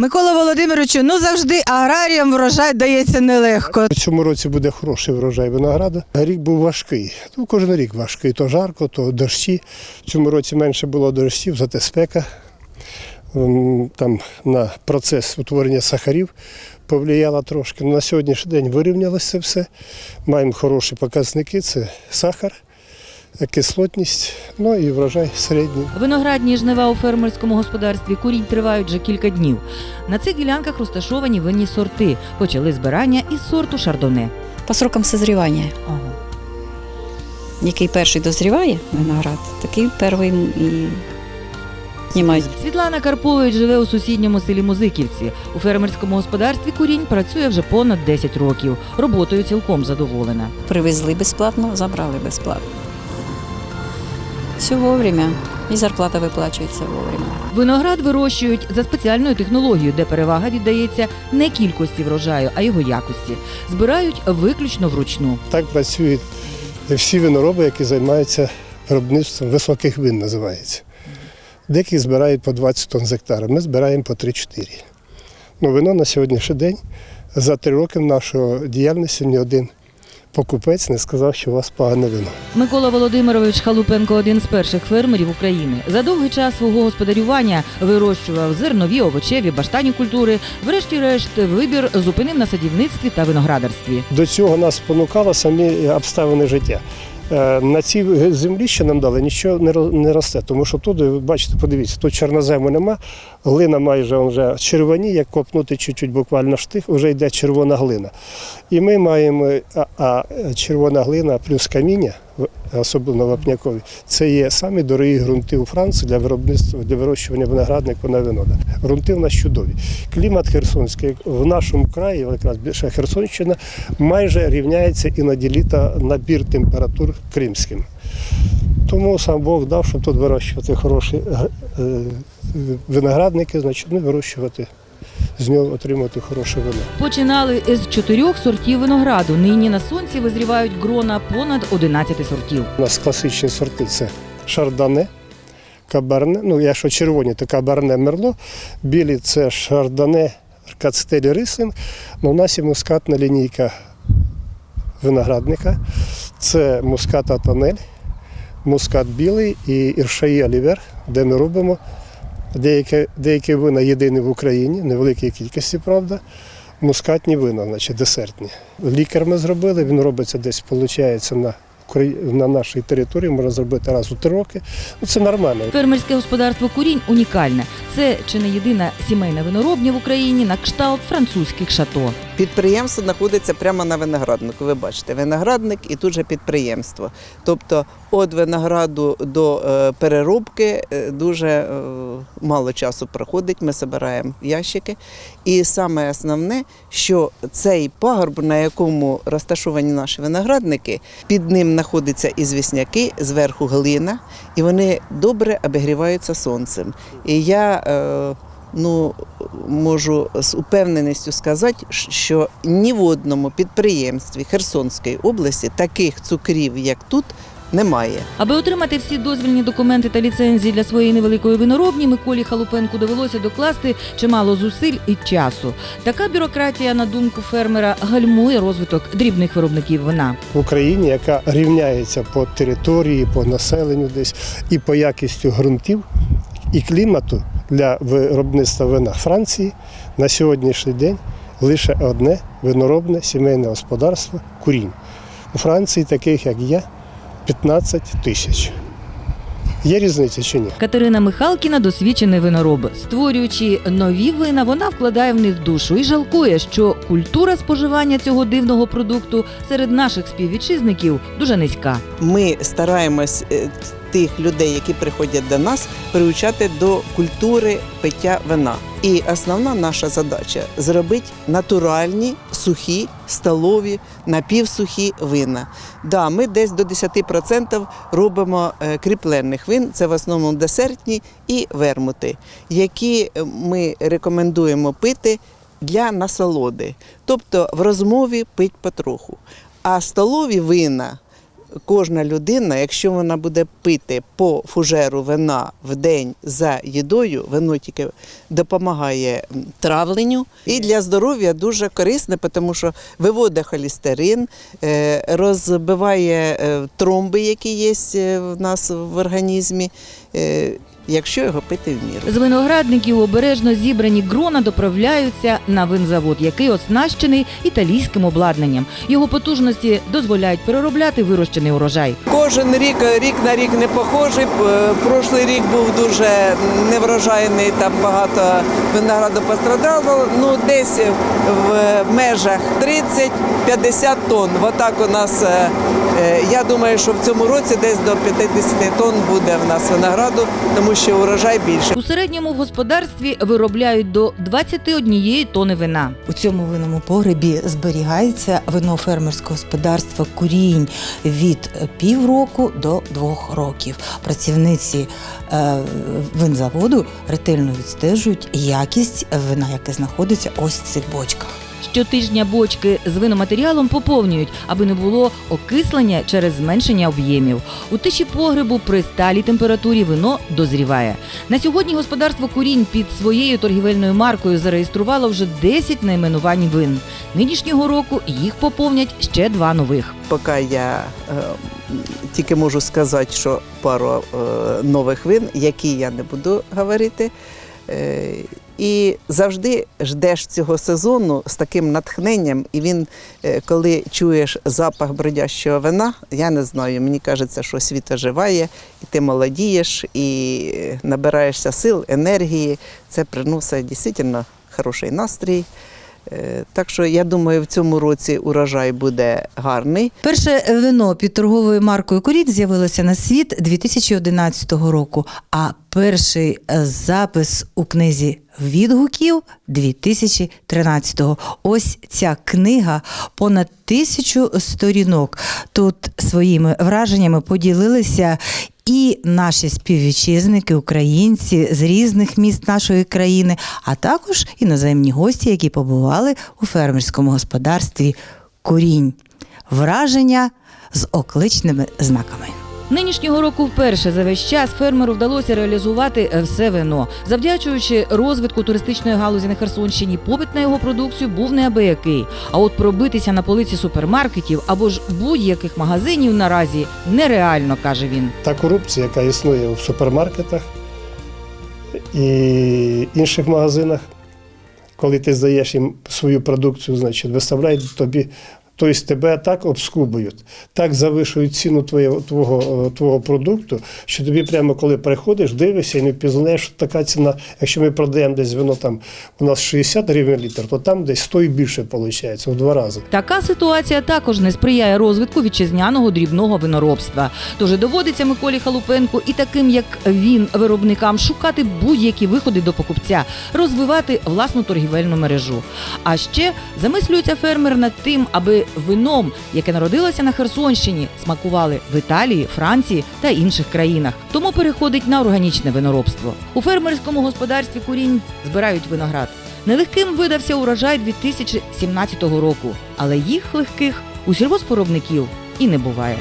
Микола Володимировичу, ну завжди аграріям врожай дається нелегко. У цьому році буде хороший врожай винограду. Рік був важкий. Ну, кожен рік важкий. То жарко, то дощі. В цьому році менше було дощів, зате спека. Там на процес утворення сахарів повлияла трошки. На сьогоднішній день вирівнялося все. Маємо хороші показники: це сахар, кислотність, ну і врожай середній. Виноградні жнива у фермерському господарстві курінь тривають вже кілька днів. На цих ділянках розташовані винні сорти. Почали збирання із сорту шардоне. По срокам созрівання. Який перший дозріває виноград, такий перший і знімають. Світлана Карпович живе у сусідньому селі Музиківці. У фермерському господарстві курінь працює вже понад 10 років. Роботою цілком задоволена. Привезли безплатно, забрали безплатно. Все вовремя. І зарплата виплачується вовремя. Виноград вирощують за спеціальною технологією, де перевага віддається не кількості врожаю, а його якості. Збирають виключно вручну. Так працюють всі винороби, які займаються виробництвом високих вин, називається. Деякі збирають по 20 тонн з гектара, ми збираємо по 3-4. Ну, вино на сьогоднішній день за три роки нашої діяльності ні один покупець не сказав, що у вас погане вино. Микола Володимирович Халупенко один з перших фермерів України. За довгий час свого господарювання вирощував зернові, овочеві, баштані культури. Врешті-решт, вибір зупинив на садівництві та виноградарстві. До цього нас спонукало самі обставини життя. Е, На цій землі, що нам дали, нічого не ро- не росте, тому що тут, бачите, подивіться, тут чорнозему нема, глина майже вже червоні, як копнути чуть-чуть буквально штих, вже йде червона глина. І ми маємо, а, а червона глина плюс каміння, особливо вапнякові, це є самі дорогі ґрунти у Франції для виробництва, для вирощування винограднику на винода. Грунти в нас чудові. Клімат Херсонський в нашому краї, якраз більше Херсонщина, майже рівняється іноді літа набір температур кримським. Тому сам Бог дав, щоб тут вирощувати хороші е, е, виноградники, значить, ну, вирощувати з нього отримати хороше вино. Починали із чотирьох сортів винограду. Нині на сонці визрівають грона понад 11 сортів. У нас класичні сорти це шардоне, кабарне. Ну, якщо червоні, то кабарне мерло, білі це шардоне, кацтелі рислин. Ну, у нас є мускатна лінійка виноградника. Це мускат тонель, мускат білий і іршаї олівер, де ми робимо деякі, деякі вина єдині в Україні, невеликій кількості, правда. Мускатні вина, значить десертні. Лікар ми зробили, він робиться десь, виходить, на, на нашій території, можна зробити раз у три роки. Ну, це нормально. Фермерське господарство курінь унікальне. Це чи не єдина сімейна виноробня в Україні на кшталт французьких шато. Підприємство знаходиться прямо на винограднику. Ви бачите, виноградник і тут же підприємство. Тобто від винограду до е, переробки е, дуже е, мало часу проходить. Ми збираємо ящики. І саме основне, що цей пагорб, на якому розташовані наші виноградники, під ним знаходяться і звісняки, зверху глина, і вони добре обігріваються сонцем. І я ну, можу з упевненістю сказати, що ні в одному підприємстві Херсонської області таких цукрів, як тут, немає. Аби отримати всі дозвільні документи та ліцензії для своєї невеликої виноробні, Миколі Халупенку довелося докласти чимало зусиль і часу. Така бюрократія, на думку фермера, гальмує розвиток дрібних виробників вина. в Україні, яка рівняється по території, по населенню десь і по якістю ґрунтів і клімату для виробництва вина Франції на сьогоднішній день лише одне виноробне сімейне господарство курінь. У Франції таких, як я, 15 тисяч. Є різниця чи ні? Катерина Михалкіна досвідчений винороб. Створюючи нові вина, вона вкладає в них душу і жалкує, що культура споживання цього дивного продукту серед наших співвітчизників дуже низька. Ми стараємось е, тих людей, які приходять до нас, приучати до культури пиття вина. І основна наша задача зробити натуральні, сухі, столові, напівсухі вина. Да, ми десь до 10% робимо е, кріплених вин, це в основному десертні і вермути, які е, ми рекомендуємо пити для насолоди, тобто в розмові пить потроху. А столові вина кожна людина, якщо вона буде пити по фужеру вина в день за їдою, вино тільки допомагає травленню. І для здоров'я дуже корисне, тому що виводить холестерин, е, розбиває е, тромби, які є е, в нас в організмі, якщо його пити в міру. З виноградників обережно зібрані грона доправляються на винзавод, який оснащений італійським обладнанням. Його потужності дозволяють переробляти вирощений урожай. Кожен рік рік на рік не похожий. П- Прошлий рік був дуже неврожайний, там багато винограду пострадало. Ну десь в межах 30-50 тонн. Отак у нас е, е, я думаю, що в цьому році десь до 50 тонн буде в нас винограду, тому що урожай більше. У середньому в господарстві виробляють до 21 тони вина. У цьому винному погребі зберігається вино фермерського господарства Курінь від півроку до двох років. Працівниці е, винзаводу ретельно відстежують якість вина, яке знаходиться ось в цих бочках. Щотижня бочки з виноматеріалом поповнюють, аби не було окислення через зменшення об'ємів. У тиші погребу при сталій температурі вино дозріває. На сьогодні господарство Курінь під своєю торгівельною маркою зареєструвало вже 10 найменувань вин. Нинішнього року їх поповнять ще два нових. Поки я е, тільки можу сказати, що пару е, нових вин, які я не буду говорити. Е, і завжди ждеш цього сезону з таким натхненням, і він, е, коли чуєш запах бродящого вина, я не знаю, мені кажеться, що світ оживає, і ти молодієш, і набираєшся сил, енергії. Це приносить дійсно хороший настрій. Е, Так що я думаю, в цьому році урожай буде гарний. Перше вино під торговою маркою Курінь з'явилося на світ 2011 року, а перший е, запис у книзі відгуків 2013-го. Ось ця книга понад тисячу сторінок. Тут своїми враженнями поділилися і наші співвітчизники, українці з різних міст нашої країни, а також іноземні гості, які побували у фермерському господарстві Курінь. Враження з окличними знаками. Нинішнього року вперше за весь час фермеру вдалося реалізувати е, все вино. Завдячуючи розвитку туристичної галузі на Херсонщині, попит на його продукцію був неабиякий. А от пробитися на полиці супермаркетів або ж будь-яких магазинів наразі нереально, каже він. Та корупція, яка існує в супермаркетах і інших магазинах, коли ти здаєш їм свою продукцію, значить, виставляють тобі. Тобто тебе так обскубують, так завишують ціну твоєго, твого, е, твого продукту, що тобі прямо коли приходиш, дивишся і не впізнаєш, що така ціна. Якщо ми продаємо десь вино там у нас 60 гривень літр, то там десь 100 і більше виходить, в два рази. Така ситуація також не сприяє розвитку вітчизняного дрібного виноробства. Тож доводиться Миколі Халупенку і таким, як він, виробникам, шукати будь-які виходи до покупця, розвивати власну торгівельну мережу. А ще замислюється фермер над тим, аби вином, яке народилося на Херсонщині, смакували в Італії, Франції та інших країнах. Тому переходить на органічне виноробство. У фермерському господарстві курінь збирають виноград. Нелегким видався урожай 2017 року, але їх легких у сільгоспоробників і не буває.